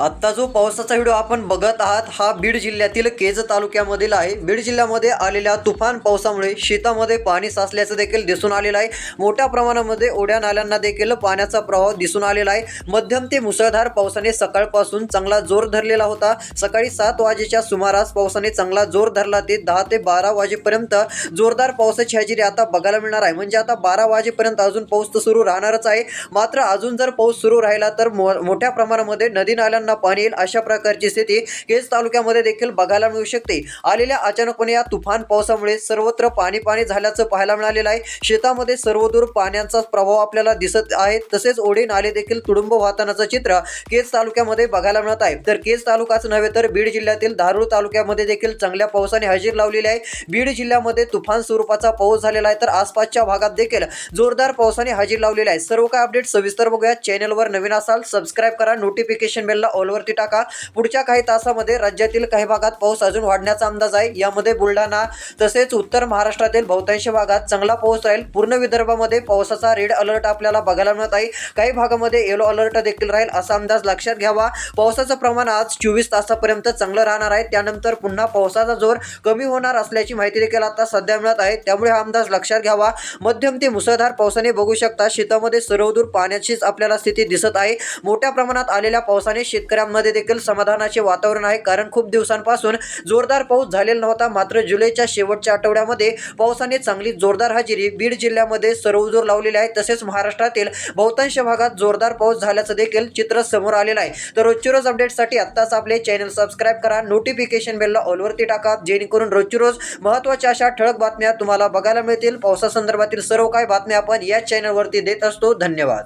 आत्ता जो पावसाचा व्हिडिओ आपण बघत आहात हा बीड जिल्ह्यातील केज तालुक्यामधील आहे. बीड जिल्ह्यामध्ये आलेल्या तुफान पावसामुळे शेतामध्ये पाणी साचल्याचं देखील दिसून आलेलं आहे. मोठ्या प्रमाणामध्ये ओढ्या नाल्यांना देखील पाण्याचा प्रवाह दिसून आलेला आहे. मध्यम ते मुसळधार पावसाने सकाळपासून चांगला जोर धरलेला होता. सकाळी सात वाजेच्या सुमारास पावसाने चांगला जोर धरला ते दहा ते बारा वाजेपर्यंत. जोरदार पावसाची हजेरी आता बघायला मिळणार आहे. म्हणजे आता बारा वाजेपर्यंत अजून पाऊस तर सुरू राहणारच आहे. मात्र अजून जर पाऊस सुरू राहिला तर मो- मोठ्या प्रमाणामध्ये नदी नाल्यांना पाणी येईल अशा प्रकारची स्थिती केज तालुक्यामध्ये देखील बघायला मिळू शकते. आलेल्या अचानकपणे या तुफान पावसामुळे सर्वत्र पाणी पाणी झाल्याचं पाहायला मिळालेलं आहे. शेतामध्ये सर्वदूर पाण्याचा प्रभाव आपल्याला दिसत आहे. तसेच ओढे नाले देखील तुडुंब वाहतानाचं चित्र केज तालुक्यामध्ये बघायला मिळत आहे. तर केज तालुकाच नव्हे तर बीड जिल्ह्यातील धारूर तालुक्यामध्ये देखील चांगल्या पावसाने हजेरी लावलेली आहे. बीड जिल्ह्यामध्ये तुफान स्वरूपाचा पाऊस झालेला आहे. तर आसपासच्या भागात देखील जोरदार पावसाने हजेरी लावलेली आहे. सर्व काय अपडेट सविस्तर बघूया. चॅनलवर नवीन असाल सबस्क्राईब करा. नोटिफिकेशन बेलला ऑलवरती टाका. पुढच्या काही तासामध्ये राज्यातील काही भागात पाऊस अजून वाढण्याचा अंदाज आहे. यामध्ये बुलढाणा तसेच उत्तर महाराष्ट्रातील बहुतांश भागात चांगला पाऊस राहील. पूर्ण विदर्भामध्ये पावसाचा रेड अलर्ट आपल्याला बघायला मिळत आहे. काही भागामध्ये येलो अलर्ट देखील राहील असा अंदाज लक्षात घ्यावा. पावसाचं प्रमाण आज चोवीस तासापर्यंत चांगलं राहणार आहे. त्यानंतर पुन्हा पावसाचा जोर कमी होणार असल्याची माहिती देखील आता सध्या मिळत आहे. त्यामुळे हा अंदाज लक्षात घ्यावा. मध्यम ते मुसळधार पावसाने बघू शकता. शेतामध्ये सर्वदूर पाण्याचीच आपल्याला स्थिती दिसत आहे. मोठ्या प्रमाणात आलेल्या पावसाने शेत शेतकऱ्यांमध्ये देखील समाधानाचे वातावरण आहे. कारण खूप दिवसांपासून जोरदार पाऊस झालेला नव्हता. मात्र जुलैच्या शेवटच्या आठवड्यामध्ये पावसाने चांगली जोरदार हजेरी बीड जिल्ह्यामध्ये सर्वजोर लावलेली आहे. तसेच महाराष्ट्रातील बहुतांश भागात जोरदार पाऊस झाल्याचं देखील चित्र समोर आलेलं आहे. तर रोजची रोज अपडेटसाठी आत्ताच आपले चॅनल सबस्क्राईब करा. नोटिफिकेशन बेलला ऑलवरती टाका. जेणेकरून रोजची रोज महत्त्वाच्या अशा ठळक बातम्या तुम्हाला बघायला मिळतील. पावसासंदर्भातील सर्व काही बातम्या आपण या चॅनलवरती देत असतो. धन्यवाद.